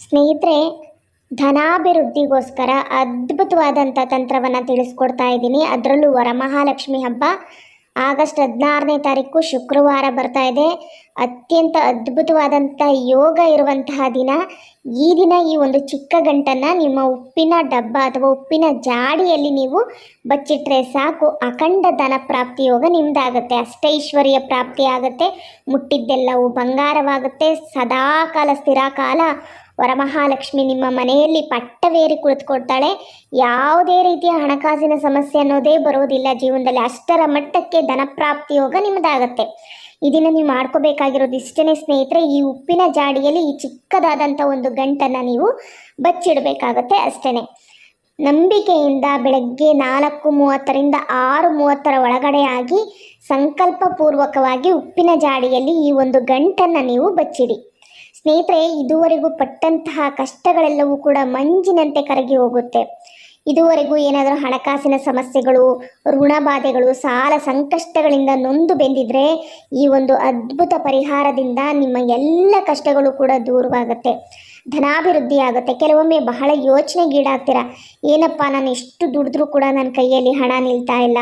ಸ್ನೇಹಿತರೆ, ಧನಾಭಿವೃದ್ಧಿಗೋಸ್ಕರ ಅದ್ಭುತವಾದಂಥ ತಂತ್ರವನ್ನು ತಿಳಿಸ್ಕೊಡ್ತಾ ಇದ್ದೀನಿ. ಅದರಲ್ಲೂ ವರಮಹಾಲಕ್ಷ್ಮಿ ಹಬ್ಬ, ಆಗಸ್ಟ್ ಹದಿನಾರನೇ ತಾರೀಕು ಶುಕ್ರವಾರ ಬರ್ತಾ ಇದೆ. ಅತ್ಯಂತ ಅದ್ಭುತವಾದಂಥ ಯೋಗ ಇರುವಂತಹ ದಿನ. ಈ ದಿನ ಈ ಒಂದು ಚಿಕ್ಕ ಗಂಟನ್ನು ನಿಮ್ಮ ಉಪ್ಪಿನ ಡಬ್ಬ ಅಥವಾ ಉಪ್ಪಿನ ಜಾಡಿಯಲ್ಲಿ ನೀವು ಬಚ್ಚಿಟ್ರೆ ಸಾಕು. ಅಖಂಡ ಧನ ಪ್ರಾಪ್ತಿ ಯೋಗ ನಿಮ್ಮದಾಗುತ್ತೆ ಅಷ್ಟೈಶ್ವರ್ಯ ಪ್ರಾಪ್ತಿ ಆಗುತ್ತೆ. ಮುಟ್ಟಿದ್ದೆಲ್ಲವೂ ಬಂಗಾರವಾಗುತ್ತೆ. ಸದಾಕಾಲ ಸ್ಥಿರಕಾಲ ವರಮಹಾಲಕ್ಷ್ಮಿ ನಿಮ್ಮ ಮನೆಯಲ್ಲಿ ಪಟ್ಟವೇರಿ ಕುಳಿತುಕೊಳ್ತಾಳೆ. ಯಾವುದೇ ರೀತಿಯ ಹಣಕಾಸಿನ ಸಮಸ್ಯೆ ಅನ್ನೋದೇ ಬರೋದಿಲ್ಲ ಜೀವನದಲ್ಲಿ. ಅಷ್ಟರ ಮಟ್ಟಕ್ಕೆ ಧನಪ್ರಾಪ್ತಿ ಯೋಗ ನಿಮ್ಮದಾಗತ್ತೆ. ಇದನ್ನು ನೀವು ಮಾಡ್ಕೋಬೇಕಾಗಿರೋದು ಇಷ್ಟೇ ಸ್ನೇಹಿತರೆ, ಈ ಉಪ್ಪಿನ ಜಾಡಿಯಲ್ಲಿ ಈ ಚಿಕ್ಕದಾದಂಥ ಒಂದು ಗಂಟನ್ನು ನೀವು ಬಚ್ಚಿಡಬೇಕಾಗತ್ತೆ ಅಷ್ಟೇ ನಂಬಿಕೆಯಿಂದ ಬೆಳಗ್ಗೆ ನಾಲ್ಕು ಮೂವತ್ತರಿಂದ ಆರು ಮೂವತ್ತರ ಒಳಗಡೆ ಆಗಿ ಸಂಕಲ್ಪಪೂರ್ವಕವಾಗಿ ಉಪ್ಪಿನ ಜಾಡಿಯಲ್ಲಿ ಈ ಒಂದು ಗಂಟನ್ನು ನೀವು ಬಚ್ಚಿಡಿ. ಸ್ನೇಹಿತರೆ, ಇದುವರೆಗೂ ಪಟ್ಟಂತಹ ಕಷ್ಟಗಳೆಲ್ಲವೂ ಕೂಡ ಮಂಜಿನಂತೆ ಕರಗಿ ಹೋಗುತ್ತೆ. ಇದುವರೆಗೂ ಏನಾದರೂ ಹಣಕಾಸಿನ ಸಮಸ್ಯೆಗಳು ಋಣಬಾಧೆಗಳು ಸಾಲ ಸಂಕಷ್ಟಗಳಿಂದ ನೊಂದು ಬೆಂದಿದ್ರೆ ಈ ಒಂದು ಅದ್ಭುತ ಪರಿಹಾರದಿಂದ ನಿಮ್ಮ ಎಲ್ಲ ಕಷ್ಟಗಳು ಕೂಡ ದೂರವಾಗುತ್ತೆ. ಧನಾಭಿವೃದ್ಧಿ ಆಗುತ್ತೆ ಕೆಲವೊಮ್ಮೆ ಬಹಳ ಯೋಚನೆಗೀಡಾಗ್ತೀರ. ಏನಪ್ಪ, ನಾನು ಎಷ್ಟು ದುಡಿದ್ರೂ ಕೂಡ ನನ್ನ ಕೈಯಲ್ಲಿ ಹಣ ನಿಲ್ತಾ ಇಲ್ಲ.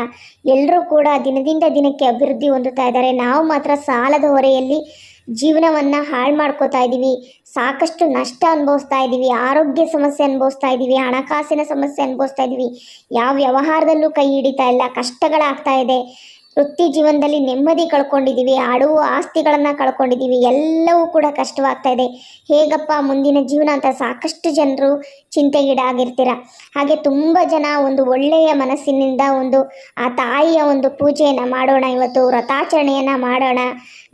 ಎಲ್ಲರೂ ಕೂಡ ದಿನದಿಂದ ದಿನಕ್ಕೆ ಅಭಿವೃದ್ಧಿ ಹೊಂದುತ್ತಾ ಇದ್ದಾರೆ. ನಾವು ಮಾತ್ರ ಸಾಲದ ಹೊರೆಯಲ್ಲಿ ಜೀವನವನ್ನು ಹಾಳು ಮಾಡ್ಕೋತಾ ಇದ್ದೀವಿ ಸಾಕಷ್ಟು ನಷ್ಟ ಅನುಭವಿಸ್ತಾ ಇದ್ದೀವಿ ಆರೋಗ್ಯ ಸಮಸ್ಯೆ ಅನುಭವಿಸ್ತಾ ಇದ್ದೀವಿ ಹಣಕಾಸಿನ ಸಮಸ್ಯೆ ಅನುಭವಿಸ್ತಾ ಇದ್ದೀವಿ ಯಾವ ವ್ಯವಹಾರದಲ್ಲೂ ಕೈ ಹಿಡಿತಾ ಇಲ್ಲ. ಕಷ್ಟಗಳಾಗ್ತಾ ಇದೆ. ವೃತ್ತಿ ಜೀವನದಲ್ಲಿ ನೆಮ್ಮದಿ ಕಳ್ಕೊಂಡಿದ್ದೀವಿ ಆಡುವ ಆಸ್ತಿಗಳನ್ನು ಕಳ್ಕೊಂಡಿದ್ದೀವಿ ಎಲ್ಲವೂ ಕೂಡ ಕಷ್ಟವಾಗ್ತಾ ಇದೆ. ಹೇಗಪ್ಪ ಮುಂದಿನ ಜೀವನ ಅಂತ ಸಾಕಷ್ಟು ಜನರು ಚಿಂತೆಗೀಡಾಗಿರ್ತೀರ. ಹಾಗೆ ತುಂಬ ಜನ ಒಂದು ಒಳ್ಳೆಯ ಮನಸ್ಸಿನಿಂದ ಒಂದು ಆ ತಾಯಿಯ ಒಂದು ಪೂಜೆಯನ್ನು ಮಾಡೋಣ ಇವತ್ತು. ವ್ರತಾಚರಣೆಯನ್ನು ಮಾಡೋಣ.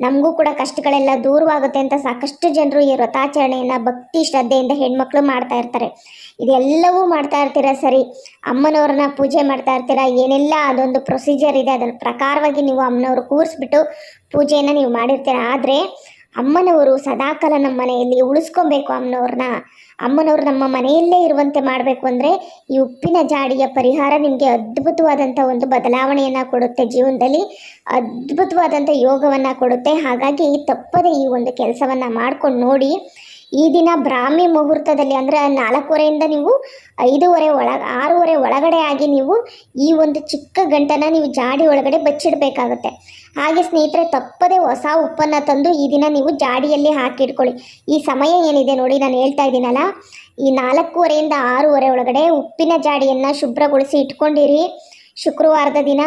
ನಮಗೂ ಕೂಡ ಕಷ್ಟಗಳೆಲ್ಲ ದೂರವಾಗುತ್ತೆ ಅಂತ ಸಾಕಷ್ಟು ಜನರು ಈ ವ್ರತಾಚರಣೆಯನ್ನು ಭಕ್ತಿ ಶ್ರದ್ಧೆಯಿಂದ ಹೆಣ್ಮಕ್ಳು ಮಾಡ್ತಾ ಇರ್ತಾರೆ. ಇದೆಲ್ಲವೂ ಮಾಡ್ತಾ ಇರ್ತೀರ ಸರಿ? ಅಮ್ಮನವ್ರನ್ನ ಪೂಜೆ ಮಾಡ್ತಾ ಇರ್ತೀರ? ಏನೆಲ್ಲ ಅದೊಂದು ಪ್ರೊಸೀಜರ್ ಇದೆ, ಅದರ ಪ್ರಕಾರವಾಗಿ ನೀವು ಅಮ್ಮನವ್ರು ಕೂರಿಸ್ಬಿಟ್ಟು ಪೂಜೆಯನ್ನು ನೀವು ಮಾಡಿರ್ತೀರ? ಆದರೆ ಅಮ್ಮನವರು ಸದಾಕಾಲ ನಮ್ಮ ಮನೆಯಲ್ಲಿ ಉಳಿಸ್ಕೊಬೇಕು ಅಮ್ಮನವ್ರನ್ನ. ಅಮ್ಮನವ್ರು ನಮ್ಮ ಮನೆಯಲ್ಲೇ ಇರುವಂತೆ ಮಾಡಬೇಕು ಅಂದರೆ ಈ ಉಪ್ಪಿನ ಜಾಡಿಯ ಪರಿಹಾರ ನಿಮಗೆ ಅದ್ಭುತವಾದಂಥ ಒಂದು ಬದಲಾವಣೆಯನ್ನು ಕೊಡುತ್ತೆ ಜೀವನದಲ್ಲಿ ಅದ್ಭುತವಾದಂಥ ಯೋಗವನ್ನು ಕೊಡುತ್ತೆ. ಹಾಗಾಗಿ ತಪ್ಪದೆ ಈ ಒಂದು ಕೆಲಸವನ್ನು ಮಾಡ್ಕೊಂಡು ನೋಡಿ, ಈ ದಿನ ಬ್ರಾಹ್ಮಿ ಮುಹೂರ್ತದಲ್ಲಿ ಅಂದರೆ ನಾಲ್ಕೂವರೆಯಿಂದ ನೀವು ಐದೂವರೆ ಒಳ ಆರೂವರೆ ಒಳಗಡೆ ಆಗಿ ನೀವು ಈ ಒಂದು ಚಿಕ್ಕ ಗಂಟನ್ನು ನೀವು ಜಾಡಿ ಒಳಗಡೆ ಬಚ್ಚಿಡಬೇಕಾಗುತ್ತೆ. ಹಾಗೆ ಸ್ನೇಹಿತರೆ, ತಪ್ಪದೆ ಹೊಸ ಉಪ್ಪನ್ನು ತಂದು ಈ ದಿನ ನೀವು ಜಾಡಿಯಲ್ಲಿ ಹಾಕಿಟ್ಕೊಳ್ಳಿ. ಈ ಸಮಯ ಏನಿದೆ ನೋಡಿ ನಾನು ಹೇಳ್ತಾ ಇದ್ದೀನಲ್ಲ, ಈ ನಾಲ್ಕೂವರೆಯಿಂದ ಆರೂವರೆ ಒಳಗಡೆ ಉಪ್ಪಿನ ಜಾಡಿಯನ್ನು ಶುಭ್ರಗೊಳಿಸಿ ಇಟ್ಕೊಂಡಿರಿ. ಶುಕ್ರವಾರದ ದಿನ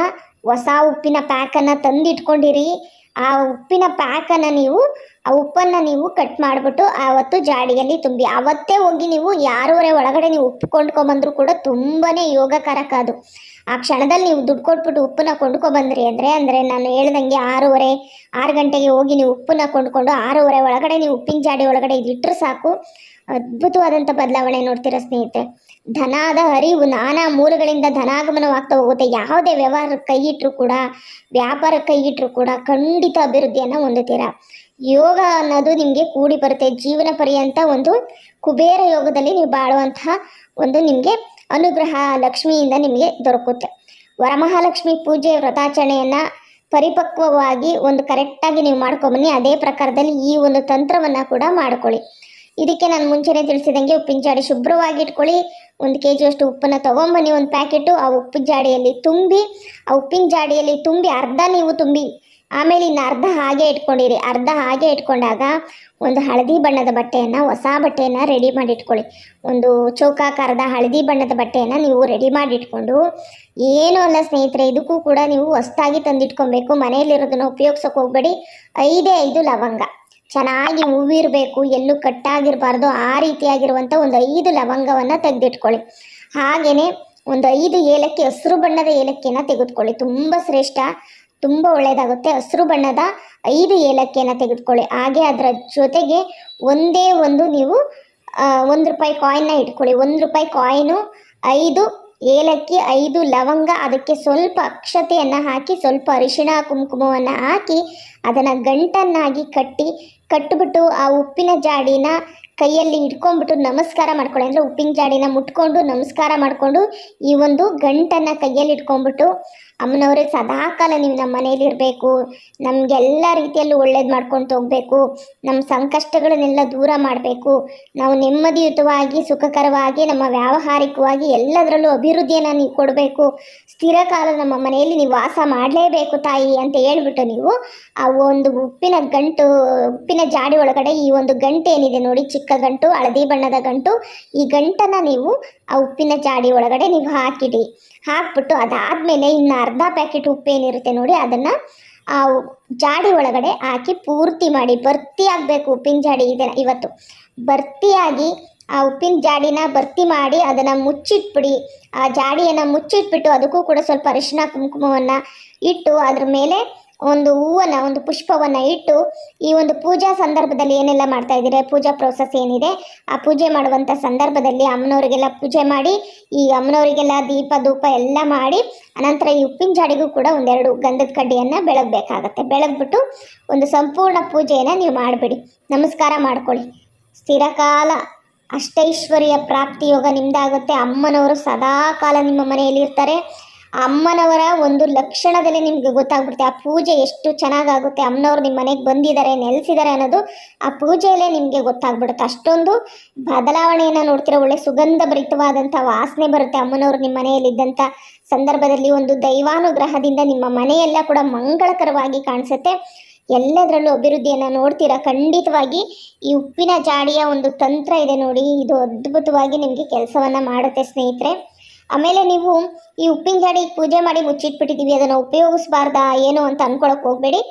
ಹೊಸ ಉಪ್ಪಿನ ಪ್ಯಾಕನ್ನು ತಂದು ಇಟ್ಕೊಂಡಿರಿ ಆ ಉಪ್ಪಿನ ಪ್ಯಾಕನ್ನು ನೀವು, ಆ ಉಪ್ಪನ್ನು ನೀವು ಕಟ್ ಮಾಡಿಬಿಟ್ಟು ಆವತ್ತು ಜಾಡಿಯಲ್ಲಿ ತುಂಬಿ. ಅವತ್ತೇ ಹೋಗಿ ನೀವು ಯಾರೂವರೆ ಒಳಗಡೆ ನೀವು ಉಪ್ಪು ಕೊಂಡ್ಕೊಂಬಂದ್ರೂ ಕೂಡ ತುಂಬಾ ಯೋಗಕಾರಕ ಅದು. ಆ ಕ್ಷಣದಲ್ಲಿ ನೀವು ದುಡ್ಡು ಕೊಟ್ಬಿಟ್ಟು ಉಪ್ಪನ್ನ ಕೊಂಡ್ಕೊಬಂದ್ರಿ ಅಂದರೆ ಅಂದರೆ ನಾನು ಹೇಳ್ದಂಗೆ ಆರೂವರೆ, ಆರು ಗಂಟೆಗೆ ಹೋಗಿ ನೀವು ಉಪ್ಪನ್ನ ಕೊಂಡ್ಕೊಂಡು ಆರೂವರೆ ಒಳಗಡೆ ನೀವು ಉಪ್ಪಿನ ಜಾಡಿ ಒಳಗಡೆ ಇದಿಟ್ಟರೆ ಸಾಕು. ಅದ್ಭುತವಾದಂಥ ಬದಲಾವಣೆ ನೋಡ್ತೀರ ಸ್ನೇಹಿತರೆ. ಧನದ ಹರಿವು ನಾನಾ ಮೂಲಗಳಿಂದ ಧನಾಗಮನವಾಗ್ತಾ ಹೋಗುತ್ತೆ. ಯಾವುದೇ ವ್ಯವಹಾರ ಕೈಗಿಟ್ಟರು ಕೂಡ, ವ್ಯಾಪಾರ ಕೈಗಿಟ್ಟರು ಕೂಡ ಖಂಡಿತ ಅಭಿವೃದ್ಧಿಯನ್ನು ಹೊಂದುತ್ತೀರ. ಯೋಗ ಅನ್ನೋದು ನಿಮಗೆ ಕೂಡಿ ಬರುತ್ತೆ. ಜೀವನ ಪರ್ಯಂತ ಒಂದು ಕುಬೇರ ಯೋಗದಲ್ಲಿ ನೀವು ಬಾಳುವಂತಹ ಒಂದು ನಿಮಗೆ ಅನುಗ್ರಹ ಲಕ್ಷ್ಮಿಯಿಂದ ನಿಮಗೆ ದೊರಕುತ್ತೆ. ವರಮಹಾಲಕ್ಷ್ಮಿ ಪೂಜೆ ವ್ರತಾಚರಣೆಯನ್ನು ಪರಿಪಕ್ವವಾಗಿ ಒಂದು ಕರೆಕ್ಟಾಗಿ ನೀವು ಮಾಡ್ಕೊಂಬನ್ನಿ. ಅದೇ ಪ್ರಕಾರದಲ್ಲಿ ಈ ಒಂದು ತಂತ್ರವನ್ನು ಕೂಡ ಮಾಡ್ಕೊಳ್ಳಿ. ಇದಕ್ಕೆ ನಾನು ಮುಂಚೆನೇ ತಿಳಿಸಿದಂಗೆ ಉಪ್ಪಿನ ಜಾಡಿ ಶುಭ್ರವಾಗಿ ಇಟ್ಕೊಳ್ಳಿ. ಒಂದು ಕೆ ಜಿಯಷ್ಟು ಉಪ್ಪನ್ನು ತೊಗೊಂಬನ್ನಿ. ಒಂದು ಪ್ಯಾಕೆಟು ಆ ಉಪ್ಪಿನ ಜಾಡಿಯಲ್ಲಿ ತುಂಬಿ, ಆ ಉಪ್ಪಿನ ಜಾಡಿಯಲ್ಲಿ ತುಂಬಿ ಅರ್ಧ ನೀವು ತುಂಬಿ ಆಮೇಲೆ ಇನ್ನು ಅರ್ಧ ಹಾಗೆ ಇಟ್ಕೊಂಡಿರಿ. ಅರ್ಧ ಹಾಗೆ ಇಟ್ಕೊಂಡಾಗ ಒಂದು ಹಳದಿ ಬಣ್ಣದ ಬಟ್ಟೆಯನ್ನು, ಹೊಸ ಬಟ್ಟೆಯನ್ನು ರೆಡಿ ಮಾಡಿ ಇಟ್ಕೊಳ್ಳಿ ಒಂದು ಚೌಕಾಕಾರದ ಹಳದಿ ಬಣ್ಣದ ಬಟ್ಟೆಯನ್ನು ನೀವು ರೆಡಿ ಮಾಡಿ ಇಟ್ಕೊಂಡು ಏನೂ ಅಲ್ಲ ಸ್ನೇಹಿತರೆ, ಇದಕ್ಕೂ ಕೂಡ ನೀವು ಹೊಸ್ದಾಗಿ ತಂದಿಟ್ಕೊಬೇಕು. ಮನೆಯಲ್ಲಿರೋದನ್ನು ಉಪಯೋಗಿಸೋಕೆ ಹೋಗಬೇಡಿ. ಐದೇ ಐದು ಲವಂಗ. ಚೆನ್ನಾಗಿ ಹೂವಿರಬೇಕು, ಎಲ್ಲೂ ಕಟ್ಟಾಗಿರಬಾರ್ದು, ಆ ರೀತಿಯಾಗಿರುವಂಥ ಒಂದು ಐದು ಲವಂಗವನ್ನು ತೆಗೆದಿಟ್ಕೊಳ್ಳಿ. ಹಾಗೆಯೇ ಒಂದು ಐದು ಏಲಕ್ಕಿ, ಹಸಿರು ಬಣ್ಣದ ಏಲಕ್ಕಿಯನ್ನು ತೆಗೆದುಕೊಳ್ಳಿ. ತುಂಬ ಶ್ರೇಷ್ಠ ತುಂಬ ಒಳ್ಳೆಯದಾಗುತ್ತೆ ಹಸಿರು ಬಣ್ಣದ ಐದು ಏಲಕ್ಕಿಯನ್ನು ತೆಗೆದುಕೊಳ್ಳಿ. ಹಾಗೆ ಅದರ ಜೊತೆಗೆ ಒಂದೇ ಒಂದು ನೀವು ಒಂದು ರೂಪಾಯಿ ಕಾಯಿನ್ನ ಇಟ್ಕೊಳ್ಳಿ. ಒಂದು ರೂಪಾಯಿ ಕಾಯಿನು ಐದು ಏಲಕ್ಕಿ, ಐದು ಲವಂಗ, ಅದಕ್ಕೆ ಸ್ವಲ್ಪ ಅಕ್ಷತೆಯನ್ನು ಹಾಕಿ, ಸ್ವಲ್ಪ ಅರಿಶಿಣ, ಕುಂಕುಮವನ್ನು ಹಾಕಿ ಅದನ್ನು ಗಂಟನ್ನಾಗಿ ಕಟ್ಟಿ ಕಟ್ಟಿಬಿಟ್ಟು ಆ ಉಪ್ಪಿನ ಜಾಡಿನ ಕೈಯಲ್ಲಿ ಇಟ್ಕೊಂಡ್ಬಿಟ್ಟು ನಮಸ್ಕಾರ ಮಾಡ್ಕೊಳ್ಳಿ. ಅಂದರೆ ಉಪ್ಪಿನ ಜಾಡಿನ ಮುಟ್ಕೊಂಡು ನಮಸ್ಕಾರ ಮಾಡಿಕೊಂಡು ಈ ಒಂದು ಗಂಟನ್ನು ಕೈಯಲ್ಲಿ ಇಟ್ಕೊಂಡ್ಬಿಟ್ಟು ಅಮ್ಮನವರೇ ಸದಾಕಾಲ ನೀವು ನಮ್ಮ ಮನೇಲಿ ಇರಬೇಕು. ನಮಗೆಲ್ಲ ರೀತಿಯಲ್ಲೂ ಒಳ್ಳೇದು ಮಾಡ್ಕೊಂಡು ಹೋಗಬೇಕು. ನಮ್ಮ ಸಂಕಷ್ಟಗಳನ್ನೆಲ್ಲ ದೂರ ಮಾಡಬೇಕು. ನಾವು ನೆಮ್ಮದಿಯುತವಾಗಿ, ಸುಖಕರವಾಗಿ, ನಮ್ಮ ವ್ಯಾವಹಾರಿಕವಾಗಿ ಎಲ್ಲದರಲ್ಲೂ ಅಭಿವೃದ್ಧಿಯನ್ನು ನೀವು ಕೊಡಬೇಕು. ಸ್ಥಿರ ಕಾಲ ನಮ್ಮ ಮನೆಯಲ್ಲಿ ನೀವು ವಾಸ ಮಾಡಲೇಬೇಕು ತಾಯಿ ಅಂತ ಹೇಳ್ಬಿಟ್ಟು ನೀವು ಆ ಒಂದು ಉಪ್ಪಿನ ಗಂಟು, ಉಪ್ಪಿನ ಜಾಡಿ ಒಳಗಡೆ ಈ ಒಂದು ಗಂಟು ಏನಿದೆ ನೋಡಿ, ಚಿಕ್ಕ ಗಂಟು, ಹಳದಿ ಬಣ್ಣದ ಗಂಟು, ಈ ಗಂಟನ್ನು ನೀವು ಆ ಉಪ್ಪಿನ ಜಾಡಿ ಒಳಗಡೆ ನೀವು ಹಾಕಿಡಿ. ಹಾಕ್ಬಿಟ್ಟು ಅದಾದಮೇಲೆ ಇನ್ನು ಅರ್ಧ ಪ್ಯಾಕೆಟ್ ಉಪ್ಪು ಏನಿರುತ್ತೆ ನೋಡಿ, ಅದನ್ನು ಆ ಜಾಡಿ ಒಳಗಡೆ ಹಾಕಿ ಪೂರ್ತಿ ಮಾಡಿ. ಭರ್ತಿ ಆಗಬೇಕು ಉಪ್ಪಿನ ಜಾಡಿ ಇದೆ ಇವತ್ತು. ಭರ್ತಿಯಾಗಿ ಆ ಉಪ್ಪಿನ ಜಾಡಿನ ಭರ್ತಿ ಮಾಡಿ ಅದನ್ನು ಮುಚ್ಚಿಟ್ಬಿಡಿ. ಆ ಜಾಡಿಯನ್ನು ಮುಚ್ಚಿಟ್ಬಿಟ್ಟು ಅದಕ್ಕೂ ಕೂಡ ಸ್ವಲ್ಪ ಅರಿಶಿನ ಕುಂಕುಮವನ್ನು ಇಟ್ಟು ಅದ್ರ ಮೇಲೆ ಒಂದು ಹೂವನ್ನು, ಒಂದು ಪುಷ್ಪವನ್ನು ಇಟ್ಟು ಈ ಒಂದು ಪೂಜಾ ಸಂದರ್ಭದಲ್ಲಿ ಏನೆಲ್ಲ ಮಾಡ್ತಾ ಇದ್ದೀರಾ? ಪೂಜಾ ಪ್ರೋಸೆಸ್ ಏನಿದೆ? ಆ ಪೂಜೆ ಮಾಡುವಂಥ ಸಂದರ್ಭದಲ್ಲಿ ಅಮ್ಮನವರಿಗೆಲ್ಲ ಪೂಜೆ ಮಾಡಿ, ಈ ಅಮ್ಮನವರಿಗೆಲ್ಲ ದೀಪ, ಧೂಪ ಎಲ್ಲ ಮಾಡಿ, ಅನಂತರ ಈ ಉಪ್ಪಿನ ಜಾಡಿಗೂ ಕೂಡ ಒಂದೆರಡು ಗಂಧದ ಕಡ್ಡಿಯನ್ನು ಬೆಳಗಬೇಕಾಗತ್ತೆ. ಬೆಳಗ್ಬಿಟ್ಟು ಒಂದು ಸಂಪೂರ್ಣ ಪೂಜೆಯನ್ನು ನೀವು ಮಾಡಿಬಿಡಿ. ನಮಸ್ಕಾರ ಮಾಡ್ಕೊಳ್ಳಿ. ಸ್ಥಿರಕಾಲ, ಅಷ್ಟೈಶ್ವರ್ಯ ಪ್ರಾಪ್ತಿ ಯೋಗ ನಿಮ್ದಾಗುತ್ತೆ. ಅಮ್ಮನವರು ಸದಾ ಕಾಲ ನಿಮ್ಮ ಮನೆಯಲ್ಲಿ ಇರ್ತಾರೆ. ಅಮ್ಮನವರ ಒಂದು ಲಕ್ಷಣದಲ್ಲಿ ನಿಮಗೆ ಗೊತ್ತಾಗ್ಬಿಡುತ್ತೆ. ಆ ಪೂಜೆ ಎಷ್ಟು ಚೆನ್ನಾಗಾಗುತ್ತೆ, ಅಮ್ಮನವ್ರು ನಿಮ್ಮ ಮನೆಗೆ ಬಂದಿದ್ದಾರೆ, ನೆಲೆಸಿದ್ದಾರೆ ಅನ್ನೋದು ಆ ಪೂಜೆಯಲ್ಲೇ ನಿಮಗೆ ಗೊತ್ತಾಗ್ಬಿಡುತ್ತೆ. ಅಷ್ಟೊಂದು ಬದಲಾವಣೆಯನ್ನು ನೋಡ್ತೀರ ಒಳ್ಳೆ ಸುಗಂಧ ಭರಿತವಾದಂಥ ವಾಸನೆ ಬರುತ್ತೆ ಅಮ್ಮನವರು ನಿಮ್ಮ ಮನೆಯಲ್ಲಿದ್ದಂಥ ಸಂದರ್ಭದಲ್ಲಿ. ಒಂದು ದೈವಾನುಗ್ರಹದಿಂದ ನಿಮ್ಮ ಮನೆಯೆಲ್ಲ ಕೂಡ ಮಂಗಳಕರವಾಗಿ ಕಾಣಿಸುತ್ತೆ. ಎಲ್ಲದರಲ್ಲೂ ಅಭಿವೃದ್ಧಿಯನ್ನು ನೋಡ್ತೀರಾ? ಖಂಡಿತವಾಗಿ ಈ ಉಪ್ಪಿನ ಜಾಡಿಯ ಒಂದು ತಂತ್ರ ಇದೆ ನೋಡಿ. ಇದು ಅದ್ಭುತವಾಗಿ ನಿಮಗೆ ಕೆಲಸವನ್ನು ಮಾಡುತ್ತೆ ಸ್ನೇಹಿತರೆ. ಆಮೇಲೆ ನೀವು ಈ ಉಪ್ಪಿನ ಜಾಡಿ ಪೂಜೆ ಮಾಡಿ ಮುಚ್ಚಿಟ್ಬಿಟ್ಟಿದ್ದೀವಿ ಅದನ್ನು ಉಪಯೋಗಿಸಬಾರ್ದಾ ಏನು ಅಂತ ಅಂದ್ಕೊಳಕ್ಕೆ ಹೋಗಬೇಡಿ.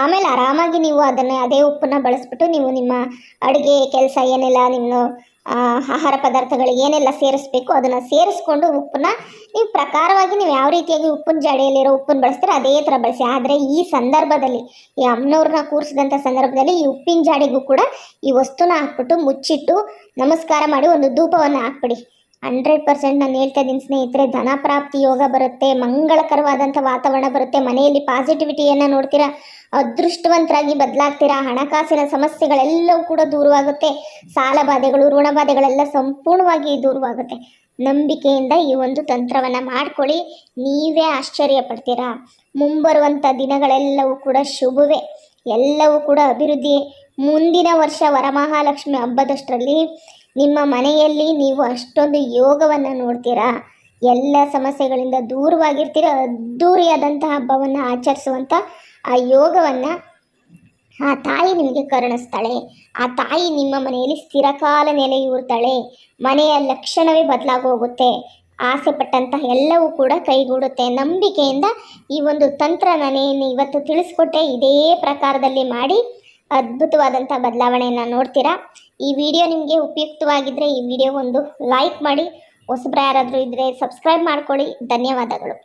ಆಮೇಲೆ ಆರಾಮಾಗಿ ನೀವು ಅದನ್ನು ಅದೇ ಉಪ್ಪನ್ನು ಬಳಸ್ಬಿಟ್ಟು ನೀವು ನಿಮ್ಮ ಅಡುಗೆ ಕೆಲಸ ಏನೆಲ್ಲ, ನಿಮ್ಮ ಆಹಾರ ಪದಾರ್ಥಗಳಿಗೆ ಏನೆಲ್ಲ ಸೇರಿಸ್ಬೇಕು ಅದನ್ನು ಸೇರಿಸ್ಕೊಂಡು ಉಪ್ಪನ್ನ ನೀವು ಪ್ರಕಾರವಾಗಿ ನೀವು ಯಾವ ರೀತಿಯಾಗಿ ಉಪ್ಪಿನ ಜಾಡಿಯಲ್ಲಿರೋ ಉಪ್ಪನ್ನು ಬಳಸ್ತೀರ ಅದೇ ಥರ ಬಳಸಿ. ಆದರೆ ಈ ಸಂದರ್ಭದಲ್ಲಿ, ಈ ಅಮ್ಮನವ್ರನ್ನ ಕೂರಿಸಿದಂಥ ಸಂದರ್ಭದಲ್ಲಿ ಈ ಉಪ್ಪಿನ ಜಾಡಿಗೂ ಕೂಡ ಈ ವಸ್ತುನ ಹಾಕ್ಬಿಟ್ಟು ಮುಚ್ಚಿಟ್ಟು ನಮಸ್ಕಾರ ಮಾಡಿ ಒಂದು ಧೂಪವನ್ನು ಹಾಕ್ಬಿಡಿ. ಹಂಡ್ರೆಡ್ ಪರ್ಸೆಂಟ್ ನಾನು ಹೇಳ್ತಾ ಇದ್ದೀನಿ ಸ್ನೇಹಿತರೆ, ಧನ ಪ್ರಾಪ್ತಿ ಯೋಗ ಬರುತ್ತೆ, ಮಂಗಳಕರವಾದಂಥ ವಾತಾವರಣ ಬರುತ್ತೆ, ಮನೆಯಲ್ಲಿ ಪಾಸಿಟಿವಿಟಿಯನ್ನು ನೋಡ್ತೀರಾ, ಅದೃಷ್ಟವಂತರಾಗಿ ಬದಲಾಗ್ತೀರಾ, ಹಣಕಾಸಿನ ಸಮಸ್ಯೆಗಳೆಲ್ಲವೂ ಕೂಡ ದೂರವಾಗುತ್ತೆ, ಸಾಲ ಬಾಧೆಗಳು, ಋಣ ಬಾಧೆಗಳೆಲ್ಲ ಸಂಪೂರ್ಣವಾಗಿ ದೂರವಾಗುತ್ತೆ. ನಂಬಿಕೆಯಿಂದ ಈ ಒಂದು ತಂತ್ರವನ್ನು ಮಾಡ್ಕೊಳ್ಳಿ, ನೀವೇ ಆಶ್ಚರ್ಯ ಪಡ್ತೀರಾ. ಮುಂಬರುವಂಥ ದಿನಗಳೆಲ್ಲವೂ ಕೂಡ ಶುಭವೇ, ಎಲ್ಲವೂ ಕೂಡ ಅಭಿವೃದ್ಧಿ ಮುಂದಿನ ವರ್ಷ ವರಮಹಾಲಕ್ಷ್ಮಿ ಹಬ್ಬದಷ್ಟರಲ್ಲಿ ನಿಮ್ಮ ಮನೆಯಲ್ಲಿ ನೀವು ಅಷ್ಟೊಂದು ಯೋಗವನ್ನು ನೋಡ್ತೀರಾ? ಎಲ್ಲ ಸಮಸ್ಯೆಗಳಿಂದ ದೂರವಾಗಿರ್ತೀರ? ಅದ್ದೂರಿಯಾದಂಥ ಹಬ್ಬವನ್ನು ಆಚರಿಸುವಂಥ ಆ ಯೋಗವನ್ನು ಆ ತಾಯಿ ನಿಮಗೆ ಕರುಣಿಸ್ತಾಳೆ. ಆ ತಾಯಿ ನಿಮ್ಮ ಮನೆಯಲ್ಲಿ ಸ್ಥಿರಕಾಲ ನೆಲೆಯೂರ್ತಾಳೆ. ಮನೆಯ ಲಕ್ಷಣವೇ ಬದಲಾಗೋಗುತ್ತೆ ಆಸೆ ಪಟ್ಟಂತಹ ಎಲ್ಲವೂ ಕೂಡ ಕೈಗೂಡುತ್ತೆ. ನಂಬಿಕೆಯಿಂದ ಈ ಒಂದು ತಂತ್ರ ನಾನೇನು ಇವತ್ತು ತಿಳಿಸ್ಕೊಟ್ಟೆ. ಇದೇ ಪ್ರಕಾರದಲ್ಲಿ ಮಾಡಿ ಅದ್ಭುತವಾದಂಥ ಬದಲಾವಣೆಯನ್ನು ನೋಡ್ತೀರಾ? ಈ ವಿಡಿಯೋ ನಿಮಗೆ ಉಪಯುಕ್ತವಾಗಿದ್ದರೆ ಈ ವಿಡಿಯೋ ಒಂದು ಲೈಕ್ ಮಾಡಿ. ಹೊಸಬ್ರು ಯಾರಾದರೂ ಇದ್ದರೆ ಸಬ್ಸ್ಕ್ರೈಬ್ ಮಾಡ್ಕೊಳ್ಳಿ. ಧನ್ಯವಾದಗಳು.